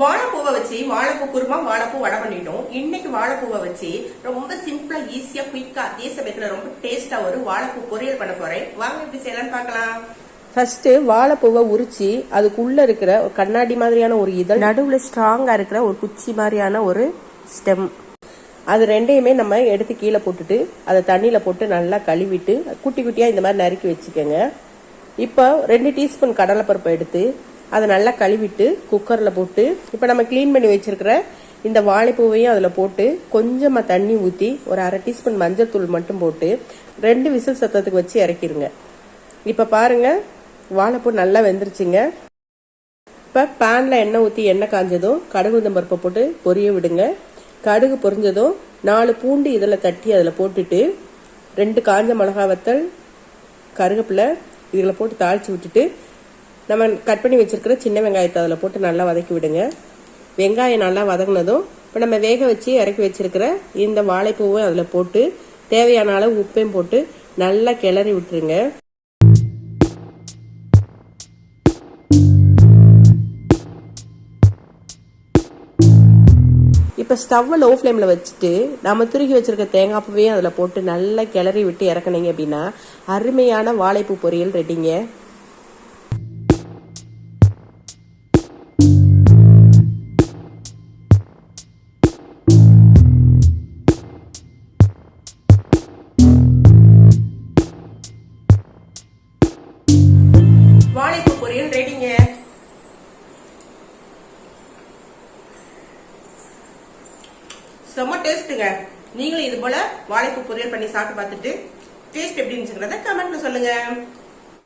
வாழைப்பூவை வச்சு வாழைப்பூ குருமா வாழைப்பூ வடை பண்ணிட்டோம். இன்னைக்கு வாழைப்பூவை வச்சு ரொம்ப சிம்பிளா ஈஸியா குயிக்கா அதே சமயத்துல ரொம்ப டேஸ்டா ஒரு வாழைப்பூ பொரியல் பண்ண போறேன். வாங்க எப்படி செய்யலாம்னு பார்க்கலாம். ஃபர்ஸ்ட் வாழைப்பூவை உரிச்சு அதுக்குள்ள இருக்கிற ஒரு கண்ணாடி மாதிரியான ஒரு இதழ் நடுவுல ஸ்ட்ராங்கா இருக்கிற ஒரு குச்சி மாதிரியான ஒரு ஸ்டெம் அது ரெண்டையுமே நம்ம எடுத்து கீழே போட்டுட்டு அதை தண்ணியில போட்டு நல்லா கழுவிட்டு குட்டி குட்டியா இந்த மாதிரி நறுக்கி வச்சுக்கோங்க. இப்போ ரெண்டு டீஸ்பூன் கடலைப்பருப்பை எடுத்து அதை நல்லா கழுவிட்டு குக்கரில் போட்டு இப்போ நம்ம க்ளீன் பண்ணி வச்சிருக்கிற இந்த வாழைப்பூவையும் அதில் போட்டு கொஞ்சமாக தண்ணி ஊற்றி ஒரு அரை டீஸ்பூன் மஞ்சள் தூள் மட்டும் போட்டு ரெண்டு விசில் சத்தத்துக்கு வச்சு இறக்கிருங்க. இப்போ பாருங்கள் வாழைப்பூ நல்லா வெந்துருச்சுங்க. இப்போ பேனில் எண்ணெய் ஊற்றி எண்ணெய் காஞ்சதும் கடுகு உளுந்தம் பருப்பை போட்டு பொரிய விடுங்க. கடுகு பொரிஞ்சதும் நாலு பூண்டு இதில் தட்டி அதில் போட்டுட்டு ரெண்டு காஞ்ச மிளகா வத்தல் கருவேப்பிலை இதில் போட்டு தாளித்து விட்டுட்டு நம்ம கட் பண்ணி வச்சிருக்கிற சின்ன வெங்காயத்தை அதில் போட்டு நல்லா வதக்கி விடுங்க. வெங்காயம் நல்லா வதங்கினதும் இப்போ நம்ம வேக வச்சு இறக்கி வச்சிருக்கிற இந்த வாழைப்பூவும் அதில் போட்டு தேவையான அளவு உப்பையும் போட்டு நல்லா கிளறி விட்டுருங்க. இப்போ ஸ்டவ்வை லோ ஃப்ளேமில் வச்சுட்டு நம்ம துருக்கி வச்சுருக்க தேங்காய் பூவையும் அதில் போட்டு நல்லா கிளறி விட்டு இறக்குனீங்க அப்படின்னா அருமையான வாழைப்பூ பொரியல் ரெடிங்க. வாழைப்பூ பொரியல் ரெடிங்க செம்ம டேஸ்ட்டுங்க. நீங்களும் இது போல வாழைப்பூ பொரியல் பண்ணி சாப்பிட்டு பார்த்துட்டு டேஸ்ட் எப்படி இருந்துச்சுங்கிறத கமெண்ட்ல சொல்லுங்க.